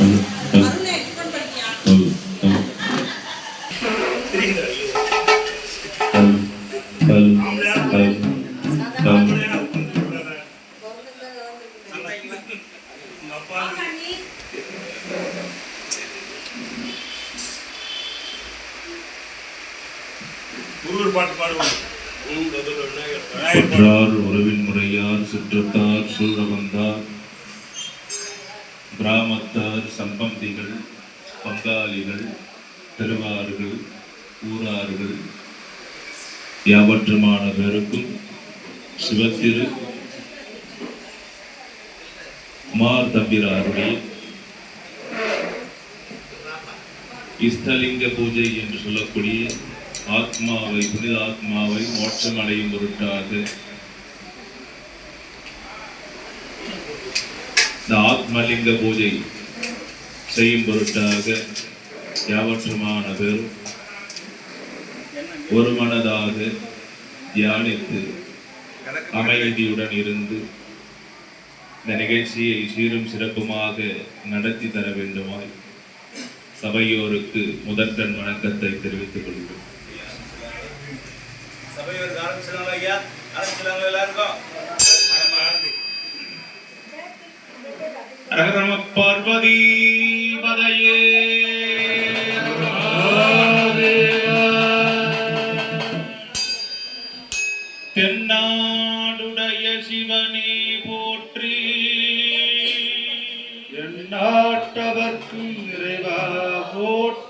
음. யாவற்றுமான பேருக்கும் சிவத்திரு குமார் தம்பிராருடைய இஸ்தலிங்க பூஜை என்று சொல்லக்கூடிய ஆத்மாவை புனித ஆத்மாவை மோட்சம் அடையும் பொருட்டாக இந்த ஆத்மலிங்க பூஜை செய்யும் பொருட்டாக யாவற்றமான பேரும் ஒரு மனதாக தியானித்து அமைதியுடன் இருந்து இந்த நிகழ்ச்சியை சீரும் சிறப்புமாக நடத்தி தர வேண்டுமாய் சபையோருக்கு முதற்கண் வணக்கத்தை தெரிவித்துக் சபையோருக்கு ஐயா? எல்லாருக்கும்? ரகரம பார்வதி பதையே नाटवर्किरेवा वोट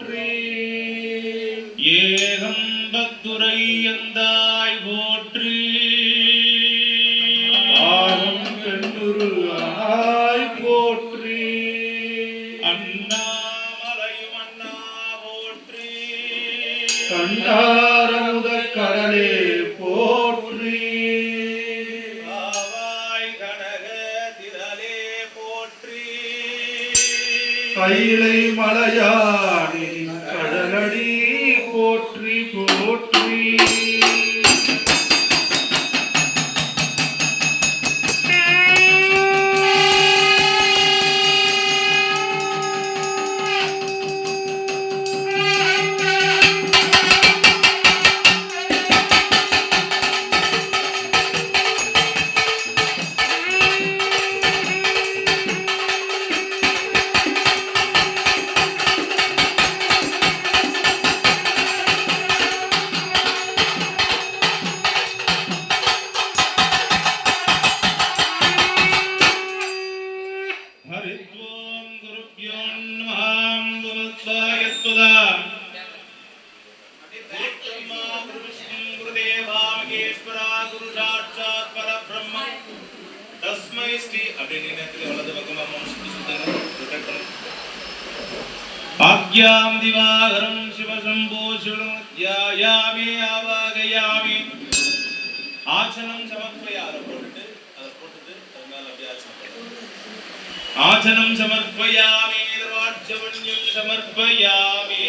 ஆசனம் சமர்ப்பயாமி வாட்சவண்யம் சமர்ப்பயாமி.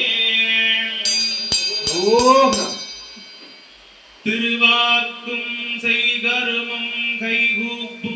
திருவாக்கும் செய்கருமம் கைகூப்பும்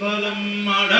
திருச்சிற்றம்பலம் அடலருணை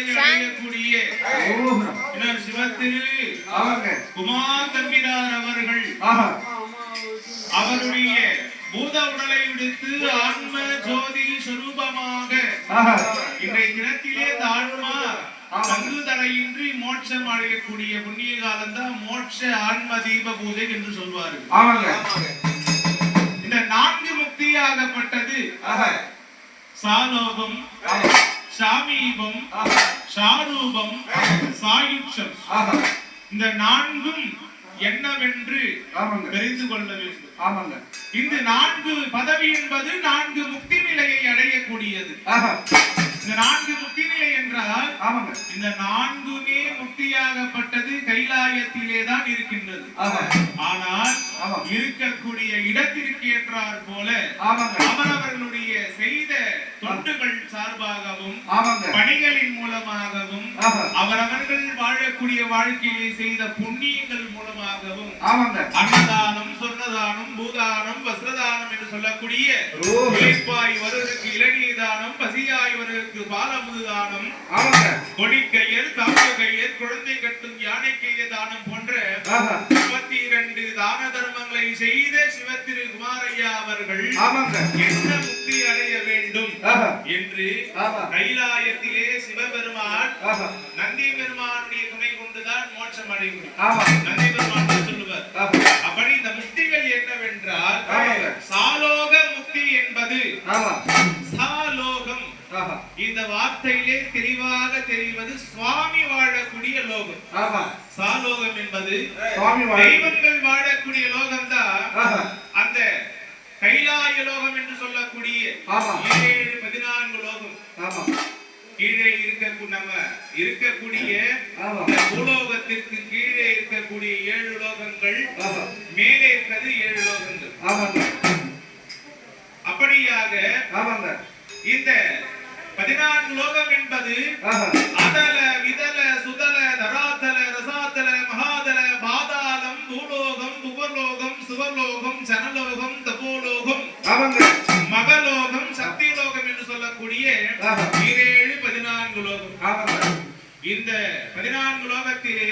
அடையக்கூடிய சிவத்திரு? குமார் தம்பிரார் அவர்கள். அவருடைய பூத உடலை விடுத்து ஆன்ம ஜோதி சொரூபமாக இன்றைய தினத்திலே இந்த ஆன்மா தங்கு தடையின்றி மோட்சம் அடையக்கூடிய புண்ணிய காலம் தான் மோட்ச ஆன்ம தீப பூஜை என்று சொல்வார்கள் இந்த நான்கு முக்தியாகப்பட்டது சாலோகம் சாமீபம் சாரூபம் சாயுட்சம். இந்த நான்கும் என்னவென்று தெரிந்து கொள்ள வேண்டும். ஆமாங்க. இந்த நான்கு பதவி என்பது நான்கு முக்தி நிலையை அடையக்கூடியது இந்த நான்கு முக்தி நிலை என்றால் ஆமாங்க. இந்த நான்குமே முக்தியாகப்பட்டது கைலாயத்திலே தான் இருக்கின்றது. ஆனால். இருக்கக்கூடிய இடத்திற்கு ஏற்றார் போல அவரவர்களுடைய செய்த தொண்டுகள் சார்பாகவும் பணிகளின் மூலமாகவும் அவரவர்கள் வாழக்கூடிய வாழ்க்கையை செய்த புண்ணியங்கள் மூலமாகவும் அன்னதானம் சொர்ணதானம் பூதானம் வஸ்திரதானம் என்று சொல்லக்கூடிய ஓ. இளைப்பாய் வருவதற்கு இளநீர் தானம் பசியாய் வருவதற்கு பாலமுது தானம் கொடிக்கையர் தாமகையர் குழந்தை கட்டும் யானை கைய தானம் போன்ற முப்பத்தி இரண்டு தான தர்மங்களை செய்த சிவத்திரு குமாரையா அவர்கள் என்ன என்று. கைலாயத்திலே சிவபெருமான் நந்தி பெருமானுடைய துணை கொண்டுதான் மோட்சம் நந்தி பெருமான் தான் சொல்லுவார். அப்படி இந்த முக்திகள் என்னவென்றால். சாலோக முக்தி என்பது சாலோகம். இந்த வார்த்தையிலே தெளிவாக தெரிவது சுவாமி வாழக்கூடிய லோகம். சாலோகம் என்பது தெய்வங்கள் வாழக்கூடிய லோகம் தான் அந்த கைலாய லோகம் என்று சொல்லக்கூடிய. ஏழு பதினான்கு லோகம். ஆமா. கீழே இருக்க நம்ம இருக்கக்கூடிய பூலோகத்திற்கு கீழே இருக்கக்கூடிய ஏழு லோகங்கள் மேலே இருக்கிறது ஏழு லோகங்கள். அப்படியாக இந்த பதினான்கு லோகம் என்பது அதல விதல சுதல தராதல ரசாதல மகாதல பாதாளம் பூலோகம் புவலோகம் சுவலோகம் ஜனலோகம் ஆமாங்க மகலோகம் சக்திலோகம் என்று சொல்லக்கூடிய. ஈரேழு பதினான்கு லோகம் இந்த பதினான்கு லோகத்திலே.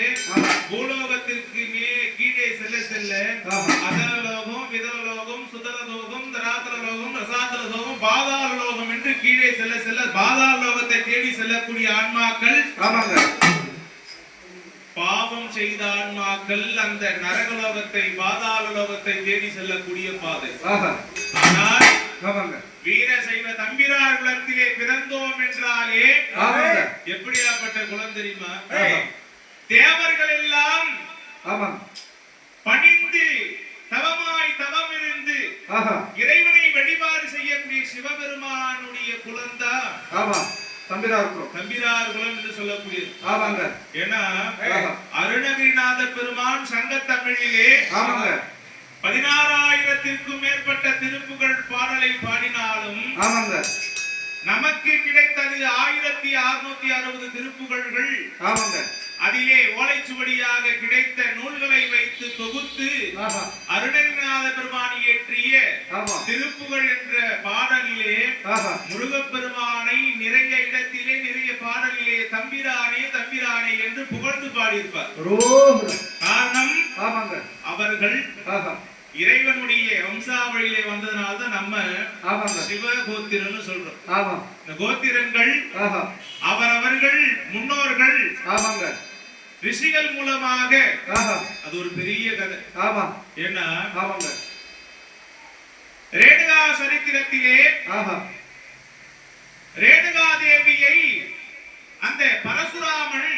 பூலோகத்திற்கு மே கீழே செல்ல செல்ல ஆமா. அதலலோகம் விதலலோகம் சுதலலோகம் தராதலலோகம் ரசாதலலோகம் பாதாள லோகம் என்று கீழே செல்ல செல்ல பாதாள லோகத்தை தேடி செல்லக்கூடிய ஆன்மாக்கள் ஆமாங்க பாவம் செய்த ஆன்மாக்கள் அந்த நரகலோகத்தை பாதாள லோகத்தை தேடி செல்லக்கூடிய பாதை. ஆனால் வீரசைவ தம்பிரார் குலத்திலே பிறந்தோம் என்றாலே. எப்படியாப்பட்ட குலம் தெரியுமா. தேவர்கள் எல்லாம் பணிந்து தவமாய் தவம் இருந்து இறைவனை வழிபாடு செய்யக்கூடிய சிவபெருமானுடைய குலம்தான். ஆமா தம்பிரா இருக்கிறோம் தம்பிரார் குலம் என்று சொல்லக்கூடியது. ஆமாங்க. ஏன்னா. அருணகிரிநாத பெருமான் சங்கத் தமிழிலே ஆமாங்க. பதினாறாயிரத்திற்கும் மேற்பட்ட திருப்புகழ் பாடலை பாடினாலும் ஆமாங்க. நமக்கு கிடைத்தது ஆயிரத்தி அறுநூத்தி அறுபது திருப்புகழ்கள். ஆமாங்க. அதிலே ஓலைச்சுவடியாக கிடைத்த நூல்களை வைத்து தொகுத்து ஆஹா அருணகிரிநாத பெருமான் இயற்றிய ஆமா. திருப்புகழ் என்ற பாடலிலே முருகப்பெருமானை நிறைய இடத்திலே நிறைய பாடலிலே தம்பிரானே தம்பிரானே என்று புகழ்ந்து பாடியிருப்பார். காரணம் ஆமாங்க. அவர்கள் இறைவனுடைய வம்சாவழியிலே வந்ததுனால தான் நம்ம சிவ கோத்திரம்னு சொல்றோம். இந்த கோத்திரங்கள் அவரவர்கள் முன்னோர்கள் ஆமாங்க. ரிஷிகள் மூலமாக. அது ஒரு பெரிய கதை. ஆமா. ஏன்னா ஆமாங்க. ரேணுகா சரித்திரத்திலே ஆஹா. ரேணுகா தேவியை அந்த பரசுராமன்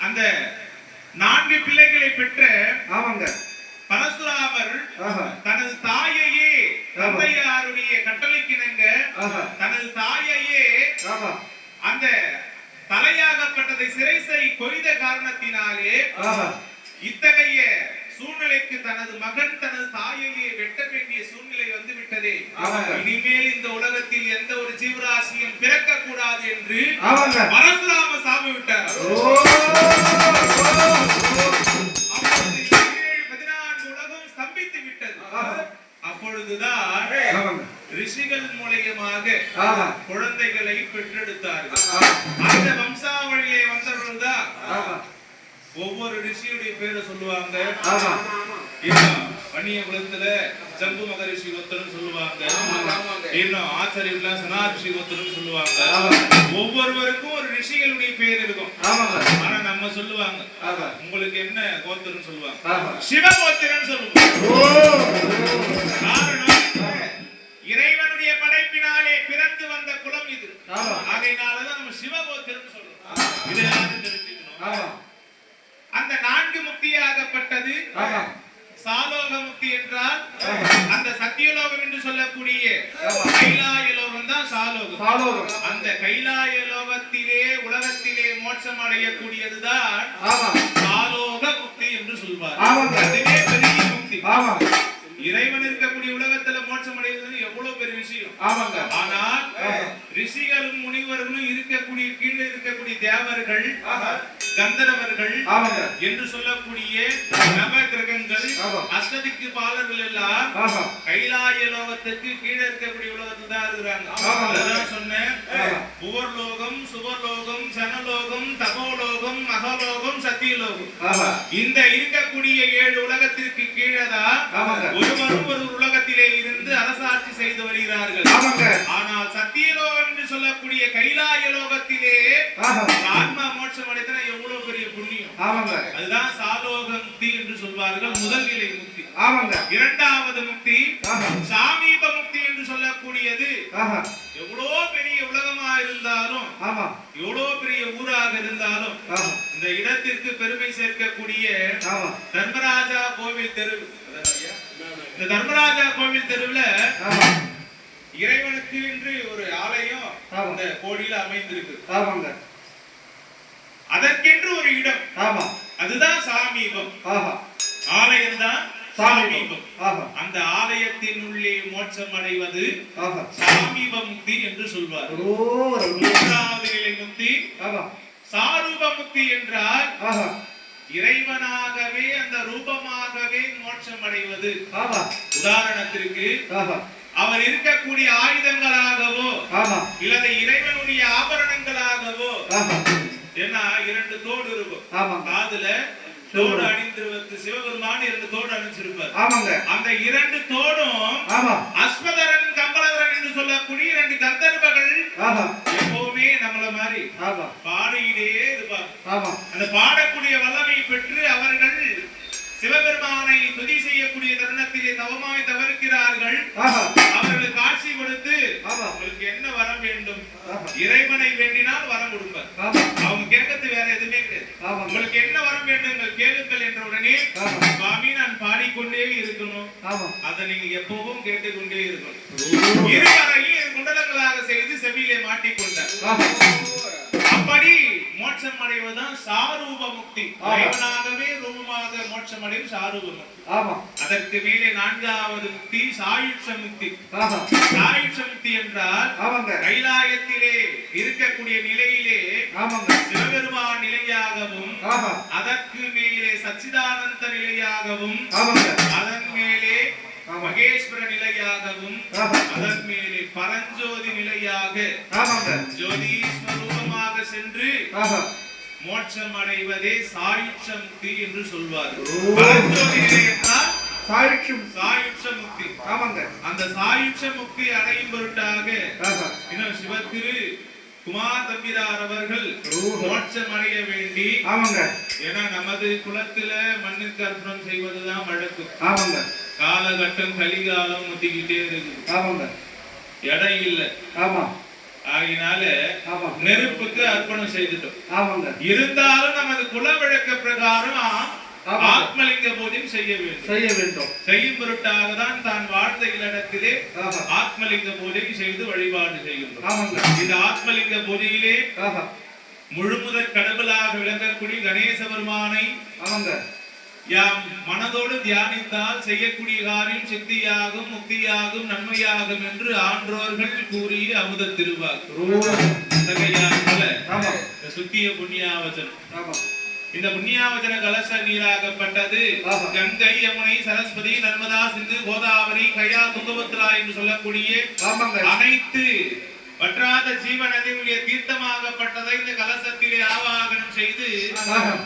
அந்த நான்கு பிள்ளைகளை பெற்ற ஆமாங்க. பரசுராமர் தனது தாயையே தந்தையாருடைய கட்டளைக்கிணங்க தனது தாயையே அந்த தலையாகப்பட்டதை சிறைசை கொய்த காரணத்தினாலே இத்தகைய சூழ்நிலைக்கு தனது மகன் தனது தாயையே வெட்ட வேண்டிய சூழ்நிலை வந்து விட்டதே. இனிமேல் இந்த உலகத்தில் எந்த ஒரு ஜீவராசியும் பிறக்க கூடாது என்று பரசுராம சாபம் விட்டார். பதினான்கு உலகம் ஸ்தம்பித்து விட்டது. அப்பொழுதுதான் ரிஷிகள் மூலியமாக. குழந்தைகளை பெற்றெடுத்தார்கள். அந்த வம்சாவளியிலே வந்தவர்கள் தான். ஆமா ஒவ்வொரு ரிஷியுடைய பேரை சொல்லுவாங்க. பன்னிய குலத்துல ஜம்பு மகரிஷி ஒருத்தரும் சொல்லுவாங்க. இன்னும் ஆச்சாரியெல்லாம் சனா ரிஷி ஒருத்தரும் சொல்லுவாங்க. ஒவ்வொருவருக்கும் ஒரு ரிஷிகளுடைய பேர் இருக்கும். ஆனா நம்ம சொல்லுவாங்க. உங்களுக்கு என்ன கோத்திரம் சொல்லுவாங்க. சிவகோத்திரம் சொல்லுவாங்க காரணம் படைப்பினாலே பிறந்து வந்த குலம் இது. ஆகையினாலதான் நம்ம சிவகோத்திரம் சொல்றோம். இது எல்லாரும் தெரிஞ்சுக்கணும். அந்த நான்கு முக்தியாகப்பட்டது சாலோக முக்தி என்றால். அந்த சத்தியலோகம் என்று சொல்லக்கூடிய ஆமா. கைலாய லோகம் தான் சாலோகம். சாலோகம். அந்த கைலாய லோகத்திலே உலகத்திலே மோட்சம் அடையக்கூடியதுதான் சாலோக முக்தி என்று சொல்வார். அதுவே பெரிய முக்தி. இறைவன் இருக்கக்கூடிய உலகத்துல மோட்சம் அடைவது எவ்வளவு பெரிய விஷயம் ஆமாங்க ஆனால். ரிஷிகளும் முனிவர்களும் இருக்கக்கூடிய கீழே இருக்கக்கூடிய தேவர்கள். கந்தரவர்கள் என்று சொல்லக்கூடிய நவ கிரகங்கள் ஆமா. அஷ்டதிக்கு பாலர்கள் எல்லாம் கைலாய லோகத்துக்கு கீழே இருக்கக்கூடிய உலகத்துல தான் இருக்கிறாங்க. அதான் சொன்னேன். புவர்லோகம் சுவர்லோகம் சனலோகம் தபோலோகம் மகலோகம் சத்தியலோகம் இந்த இருக்கக்கூடிய ஏழு உலகத்திற்கு கீழே தான் ஆமாங்க. ஒரு உலகத்திலே இருந்து அரசாட்சி செய்து வருகிறார்கள். ஆனால் சத்தியலோகம் என்று சொல்லக்கூடிய கைலாய லோகத்திலே ஆன்மா மோட்சம் அடைந்தன எவ்வளவு பெரிய புண்ணியம்? அதுதான் சாலோக முக்தி என்று சொல்வார்கள். முதல் நிலை முக்தி. ஆமாங்க. இரண்டாவது முக்தி சாமீப முக்தி என்று சொல்லக்கூடியது. எவ்வளோ பெரிய உலகமா இருந்தாலும் ஆமா. எவ்வளோ பெரிய ஊராக இருந்தாலும் இந்த இடத்திற்கு பெருமை சேர்க்கக்கூடிய தர்மராஜா கோவில் தெரு. இந்த தர்மராஜா கோவில் தெருவுல இறைவனுக்கு என்று ஒரு ஆலயம். இந்த கோடியில அமைந்திருக்கு. ஆமாங்க. அதற்கென்று ஒரு இடம். ஆமா. அதுதான் சாமீபம். ஆலயம் தான் சாமீபம் அந்த ஆலயத்தின் உள்ளே மோட்சம் அடைவது சாமீப முக்தி என்று சொல்வார். மூன்றாவது நிலை முக்தி சாரூப முக்தி என்றால் இறைவனாகவே அந்த ரூபமாகவே மோட்சம் அடைவது. உதாரணத்திற்கு அவர் இருக்கக்கூடிய ஆயுதங்களாகவோ இல்லது இறைவனுடைய ஆபரணங்களாகவோ ஏன்னா இரண்டு தோடு இருக்கும். காதுல தோடு. அணிந்திருவது சிவபெருமான் இரண்டு தோடு அணிஞ்சிருப்பார். ஆமாங்க. அந்த இரண்டு தோடும் ஆமா. அஸ்வதரன் கம்பளதரன் என்று சொல்லக்கூடிய இரண்டு கந்தர்வர்கள் எப்பவுமே நம்மள மாதிரி ஆமா. பாடியிலே இருப்பாங்க ஆமா. அந்த பாடக்கூடிய வல்லமை பெற்று அவர்கள் சிவபெருமானை துதி செய்யக்கூடிய தருணத்திலே தவமாய் தவறுக்கிறார்கள் ஆஹா. அவர்களுக்கு உங்களுக்கு வரம் வேண்டும். இறைவனை வேண்டினால் வரம் கொடுப்பார். அவங்க கேட்கறது வேற எதுவுமே கிடையாது. உங்களுக்கு என்ன வரம் வேண்டுங்கள் கேளுங்கள் என்ற உடனே சுவாமி நான் பாடிக்கொண்டே இருக்கணும். அதை நீங்க எப்பவும் கேட்டுக்கொண்டே இருக்கணும். இருவரையும் இரு குண்டலங்களாக செய்து செவியிலே மாட்டிக்கொண்டார். அப்படி மோட்சம் அடைவதுதான் சாரூப முக்தி. இறைவனாகவே ரூபமாக மோட்சம் அடையும் சாரூப முக்தி ஆமா. அதற்கு மேலே நான்காவது முக்தி சாயுட்ச முக்தி. சாயுட்ச முக்தி என்றால் கைலாயத்திலே இருக்கக்கூடிய நிலையிலே ஆமாங்க. சிவபெருமான் நிலையாகவும் அதற்கு மேலே சச்சிதானந்த நிலையாகவும் ஆமாங்க அதன் மேலே ஆமா. மகேஸ்வர நிலையாகவும் அதன் மேலே பரஞ்சோதி நிலையாக ஆமாங்க. ஜோதீஸ்வரூபமாக சென்று மோட்சம் அடைவதே சாயுட்ச முக்தி என்று சொல்வார். பரஞ்சோதி நிலை என்றால் சாயுட்சம் சாயுட்ச முக்தி ஆமாங்க. அந்த சாயுட்ச முக்தி அடையும் பொருட்டாக இன்னும் சிவத்திரு குமார் தம்பிரார் அவர்கள். மோட்சம் அடைய வேண்டி ஆமாங்க. ஏன்னா நமது குலத்துல மண்ணுக்கு அர்ப்பணம் செய்வதுதான் வழக்கம் ஆமாங்க. காலகட்டம் கலிகாலம் முத்திக்கிட்டே இருக்குது. ஆமாங்க. இடம் இல்ல. ஆமா. ஆகினால நெருப்புக்கு அர்ப்பணம் செய்துட்டோம். ஆமாங்க. இருந்தாலும் நமது குல வழக்க பிரகாரம். ஆத்மலிங்க பூஜை செய்ய வேண்டும். செய்ய வேண்டும். செய்யும் பொருட்டாக தான் தான் வாழ்ந்த இல்லடத்திலே ஆத்மலிங்க பூஜை செய்து வழிபாடு செய்கின்றோம் ஆமாங்க. இந்த ஆத்மலிங்க பூஜையிலே முழுமுதற் கடவுளாக விளங்கக்கூடிய கணேச பெருமானை ஆமாங்க. யாம் மனதோடு தியானித்தால் செய்யக்கூடிய காரியம் சித்தியாகும் முக்தியாகும் நன்மையாகும் என்று ஆன்றோர்கள் கூறிய அமுத திருவாக்கு. சுத்திய புண்ணியாவச்சனம் ஆமா. இந்த புண்ணியாவச்சன கலச நீராகப்பட்டது. கங்கை யமுனை சரஸ்வதி நர்மதா சிந்து கோதாவரி கயா துங்கபத்ரா என்று சொல்லக்கூடிய அனைத்து வற்றாத ஜீவ நதிகளுடைய தீர்த்தமாகப்பட்டதை இந்த கலசத்திலே ஆவாகனம் செய்து.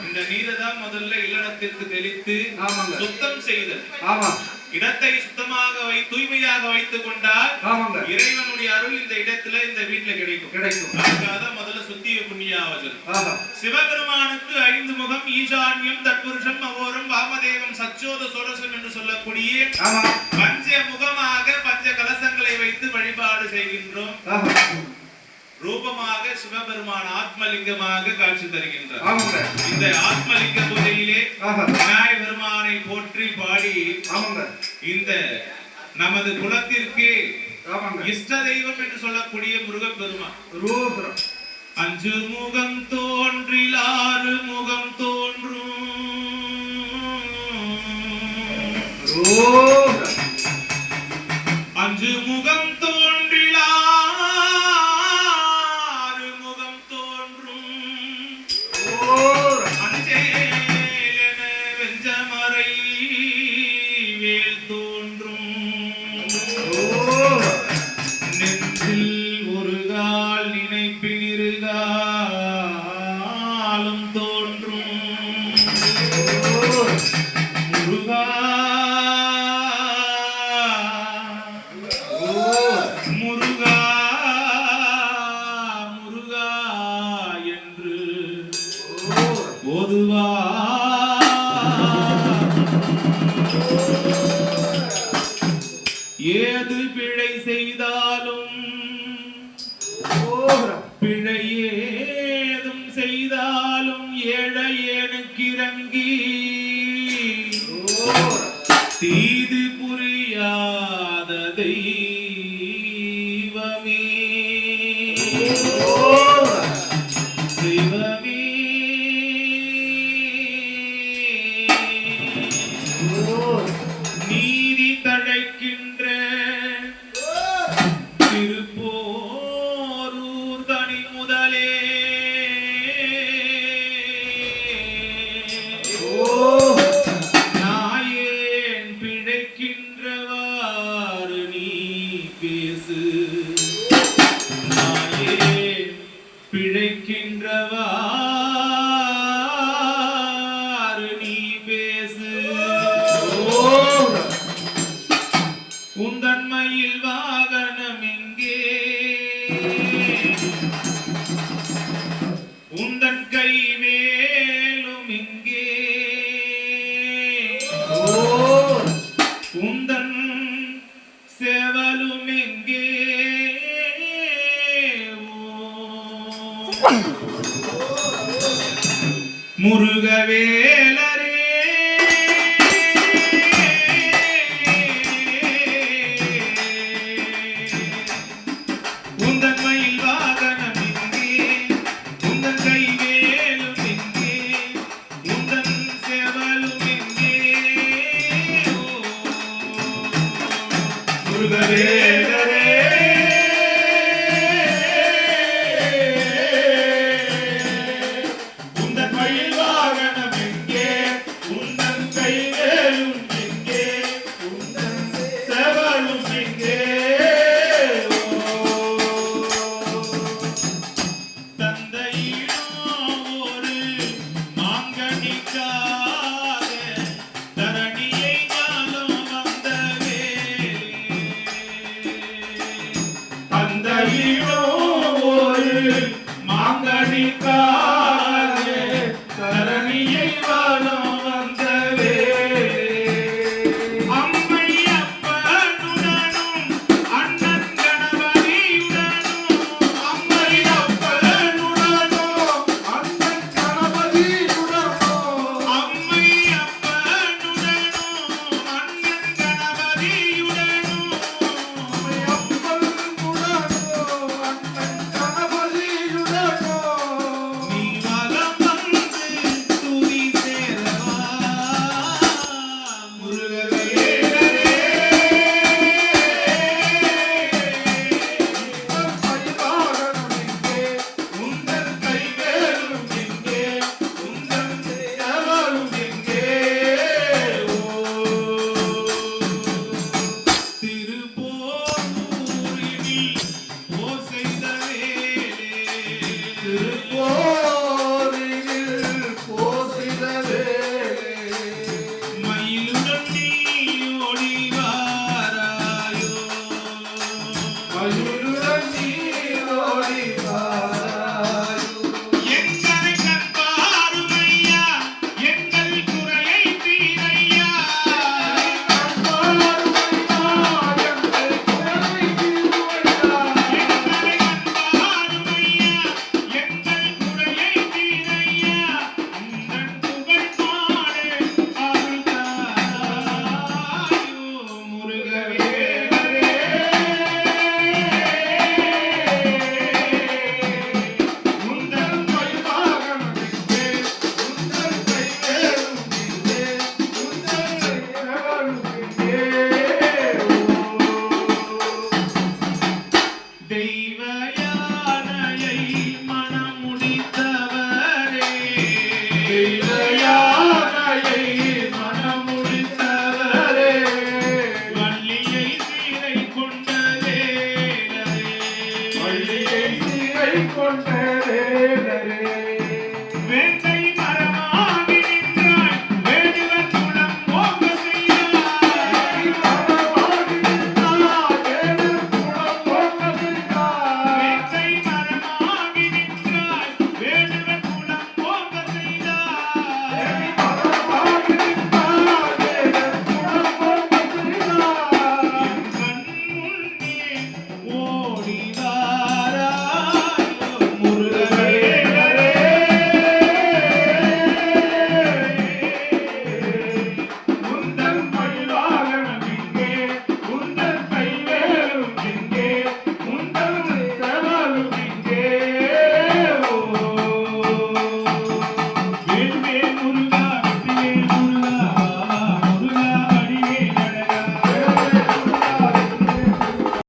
இந்த நீரை தான் முதல்ல இல்லடத்திற்கு தெளித்து சுத்தம் செய்தல். இடத்தை சுத்தமாக வை தூய்மையாக வைத்துக் கொண்டால் இறைவனுடைய அருள் இந்த இடத்துல இந்த வீட்டுல கிடைக்கும். கிடைக்கும். அதுக்காக முதல்ல சுத்திய புண்ணியாவச்சனம் சிவபெருமானுக்கு ஐந்து முகம் ஈசான்யம் தற்புருஷம் அவோரம் வாமதேவம் சச்சோத சோரசம் என்று சொல்லக்கூடிய பஞ்ச முகமாக பஞ்ச கலசங்களை வைத்து வழிபாடு செய்கின்றோம். ரூபமாக சிவபெருமான் ஆத்மலிங்கமாக காட்சி தருகின்றார். இந்த ஆத்மலிங்க பூஜையிலே விநாயக பெருமானை போற்றி பாடி இந்த நமது குலத்திற்கு இஷ்ட தெய்வம் என்று சொல்லக்கூடிய முருகப்பெருமான். அஞ்சு முகம் தோன்றில் ஆறு முகம் தோன்றும். அஞ்சு முகம் சேவலும் எங்கே முருகவேலரே